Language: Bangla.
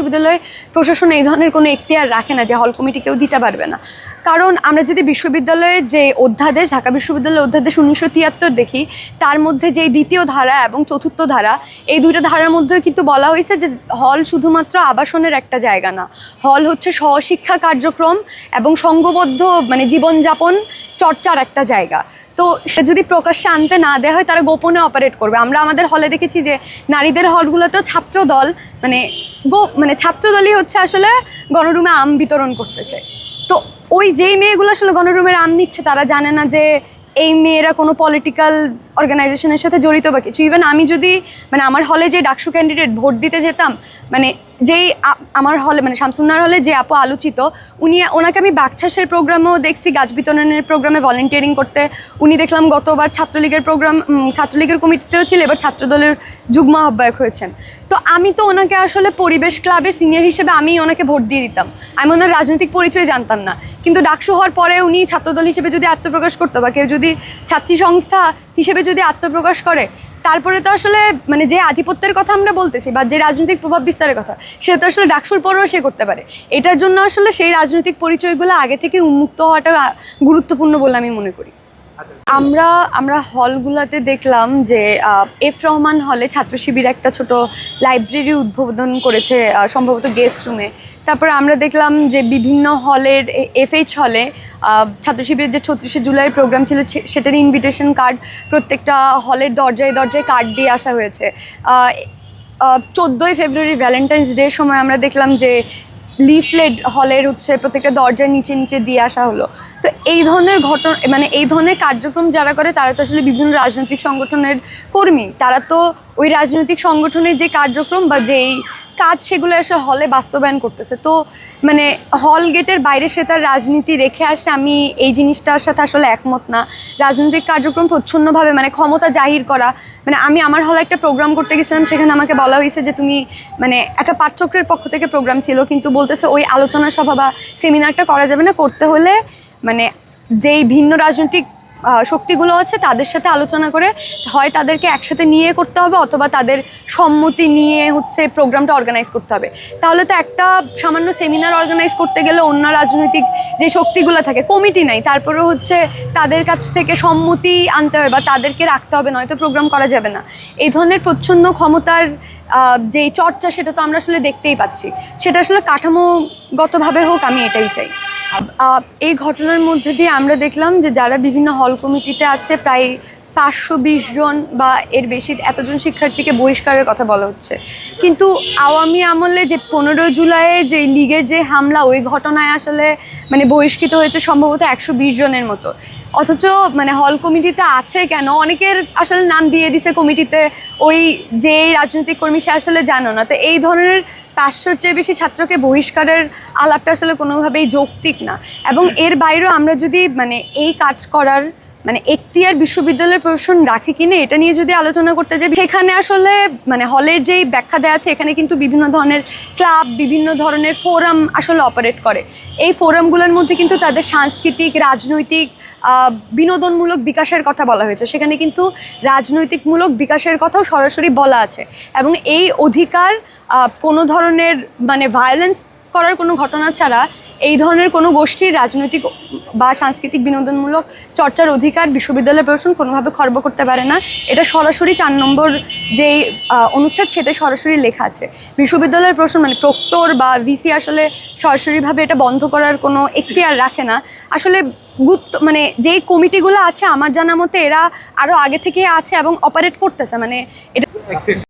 বিশ্ববিদ্যালয় প্রশাসন এই ধরনের কোনো এখতিয়ার রাখে না যে হল কমিটি কেউ দিতে পারবে না। কারণ আমরা যদি বিশ্ববিদ্যালয়ের যে অধ্যাদেশ, ঢাকা বিশ্ববিদ্যালয়ের অধ্যাদেশ উনিশশো তিয়াত্তর দেখি, তার মধ্যে যে দ্বিতীয় ধারা এবং চতুর্থ ধারা, এই দুইটা ধারার মধ্যে কিন্তু বলা হয়েছে যে হল শুধুমাত্র আবাসনের একটা জায়গা না। হল হচ্ছে সহশিক্ষা কার্যক্রম এবং সঙ্গবদ্ধ মানে জীবনযাপন চর্চার একটা জায়গা। তো সে যদি প্রকাশ্যে আনতে না দেওয়া হয়, তারা গোপনে অপারেট করবে। আমরা আমাদের হলে দেখেছি যে নারীদের হলগুলোতেও ছাত্র দল মানে গো মানে ছাত্র দলই হচ্ছে আসলে গণরুমে আম বিতরণ করতেছে। তো ওই যেই মেয়েগুলো আসলে গণরুমের আম নিচ্ছে, তারা জানে না যে এই মেয়েরা কোনো পলিটিক্যাল অর্গানাইজেশনের সাথে জড়িত বা কিছু। ইভেন আমি যদি মানে আমার হলে যে ডাকসু ক্যান্ডিডেট ভোট দিতে যেতাম মানে যেই আমার হলে মানে শামসুন্নার হলে যে আপু আলোচিত, উনি ওনাকে আমি বাকছাসের প্রোগ্রামেও দেখছি, গাছ বিতরণের প্রোগ্রামে ভলেন্টিয়ারিং করতে। উনি দেখলাম গতবার ছাত্রলীগের প্রোগ্রাম ছাত্রলীগের কমিটিতেও ছিল, এবার ছাত্রদলের যুগ্ম আহ্বায়ক হয়েছেন। তো আমি তো ওনাকে আসলে পরিবেশ ক্লাবের সিনিয়র হিসেবে আমি ওনাকে ভোট দিয়ে দিতাম। আমি ওনার রাজনৈতিক পরিচয় জানতাম না। কিন্তু ডাকসু হওয়ার পরে উনি ছাত্রদল হিসেবে যদি আত্মপ্রকাশ করতো বা কেউ যদি ছাত্রী সংস্থা হিসেবে যদি আত্মপ্রকাশ করে, তারপরে তো আসলে মানে যে আধিপত্যের কথা আমরা বলতেছি বা যে রাজনৈতিক প্রভাব বিস্তারের কথা, সেটা তো আসলে ডাকসুর পরেও সে করতে পারে। এটার জন্য আসলে সেই রাজনৈতিক পরিচয়গুলো আগে থেকে উন্মুক্ত হওয়াটা গুরুত্বপূর্ণ বলে আমি মনে করি। আমরা আমরা হলগুলোতে দেখলাম যে এফ রহমান হলে ছাত্র শিবির একটা ছোট লাইব্রেরি উদ্বোধন করেছে সম্ভবত গেস্ট রুমে। তারপরে আমরা দেখলাম যে বিভিন্ন হলের এফএইচ হলে আহ, ছাত্র শিবিরের যে ছত্রিশে জুলাই প্রোগ্রাম ছিল সেটার ইনভিটেশন কার্ড প্রত্যেকটা হলের দরজায় দরজায় কার্ড দিয়ে আসা হয়েছে। চোদ্দোই ফেব্রুয়ারি ভ্যালেন্টাইন্স ডে সময় আমরা দেখলাম যে লিফলেট হলের হচ্ছে প্রত্যেকটা দরজার নিচে নিচে দিয়ে আসা হলো। তো এই ধরনের ঘটনা মানে এই ধরনের কার্যক্রম যারা করে, তারা তো আসলে বিভিন্ন রাজনৈতিক সংগঠনের কর্মী। তারা তো ওই রাজনৈতিক সংগঠনের যে কার্যক্রম বা যেই কাজ সেগুলো এসে হলে বাস্তবায়ন করতেছে। তো মানে হল গেটের বাইরে সে তার রাজনীতি রেখে আসে, আমি এই জিনিসটার সাথে আসলে একমত না। রাজনৈতিক কার্যক্রম প্রচ্ছন্নভাবে মানে ক্ষমতা জাহির করা মানে আমি আমার হলে একটা প্রোগ্রাম করতে গেছিলাম, সেখানে আমাকে বলা হয়েছে যে তুমি মানে একটা পাঠচক্রের পক্ষ থেকে প্রোগ্রাম ছিল, কিন্তু বলতেছে ওই আলোচনা সভা বা সেমিনারটা করা যাবে না, করতে হলে মানে যেই ভিন্ন রাজনৈতিক শক্তিগুলো আছে, তাদের সাথে আলোচনা করে হয় তাদেরকে একসাথে নিয়ে করতে হবে অথবা তাদের সম্মতি নিয়ে হচ্ছে প্রোগ্রামটা অর্গানাইজ করতে হবে। তাহলে তো একটা সামান্য সেমিনার অর্গানাইজ করতে গেলে অন্য রাজনৈতিক যে শক্তিগুলো থাকে কমিটি নাই, তারপরেও হচ্ছে তাদের কাছ থেকে সম্মতি আনতে হবে বা তাদেরকে রাখতে হবে, নয়তো প্রোগ্রাম করা যাবে না। এই ধরনের প্রচ্ছন্ন ক্ষমতার যেই চর্চা, সেটা তো আমরা আসলে দেখতেই পাচ্ছি। সেটা আসলে কাঠামোগতভাবে হোক, আমি এটাই চাই। এই ঘটনার মধ্যে দিয়ে আমরা দেখলাম যে যারা বিভিন্ন হল কমিটিতে আছে, প্রায় পাঁচশো বিশ জন বা এর বেশি এতজন শিক্ষার্থীকে বহিষ্কারের কথা বলা হচ্ছে। কিন্তু আওয়ামী আমলে যে পনেরো জুলাইয়ে যে লিগের যে হামলা, ওই ঘটনায় আসলে মানে বহিষ্কৃত হয়েছে সম্ভবত একশো বিশ জনের মতো। অথচ মানে হল কমিটিতে আছে কেন? অনেকের আসলে নাম দিয়ে দিছে কমিটিতে, ওই যে রাজনৈতিক কর্মী সে আসলে জানো না। তো এই ধরনের পাঁচশোর চেয়ে বেশি ছাত্রকে বহিষ্কারের আলাপটা আসলে কোনোভাবেই যৌক্তিক না। এবং এর বাইরেও আমরা যদি মানে এই কাজ করার মানে এখতিয়ার বিশ্ববিদ্যালয়ের প্রশাসন রাখে কিনা এটা নিয়ে যদি আলোচনা করতে যাই, সেখানে আসলে মানে হলের যেই ব্যাখ্যা দেওয়া আছে, এখানে কিন্তু বিভিন্ন ধরনের ক্লাব, বিভিন্ন ধরনের ফোরাম আসলে অপারেট করে। এই ফোরামগুলোর মধ্যে কিন্তু তাদের সাংস্কৃতিক, রাজনৈতিক বিনোদনমূলক বিকাশের কথা বলা হয়েছে। সেখানে কিন্তু রাজনৈতিকমূলক বিকাশের কথাও সরাসরি বলা আছে। এবং এই অধিকার কোনো ধরনের মানে ভায়োলেন্স করার কোনো ঘটনা ছাড়া এই ধরনের কোনো গোষ্ঠীর রাজনৈতিক বা সাংস্কৃতিক বিনোদনমূলক চর্চার অধিকার বিশ্ববিদ্যালয় প্রশাসন কোনোভাবে খর্ব করতে পারে না। এটা সরাসরি চার নম্বর যেই অনুচ্ছেদ সেটা সরাসরি লেখা আছে। বিশ্ববিদ্যালয়ের প্রশাসন মানে প্রক্টর বা ভিসি আসলে সরাসরিভাবে এটা বন্ধ করার কোনো এখতিয়ার রাখে না। আসলে গুপ্ত মানে যেই কমিটিগুলো আছে, আমার জানা মতে এরা আরও আগে থেকে আছে এবং অপারেট করতেছে। মানে এটা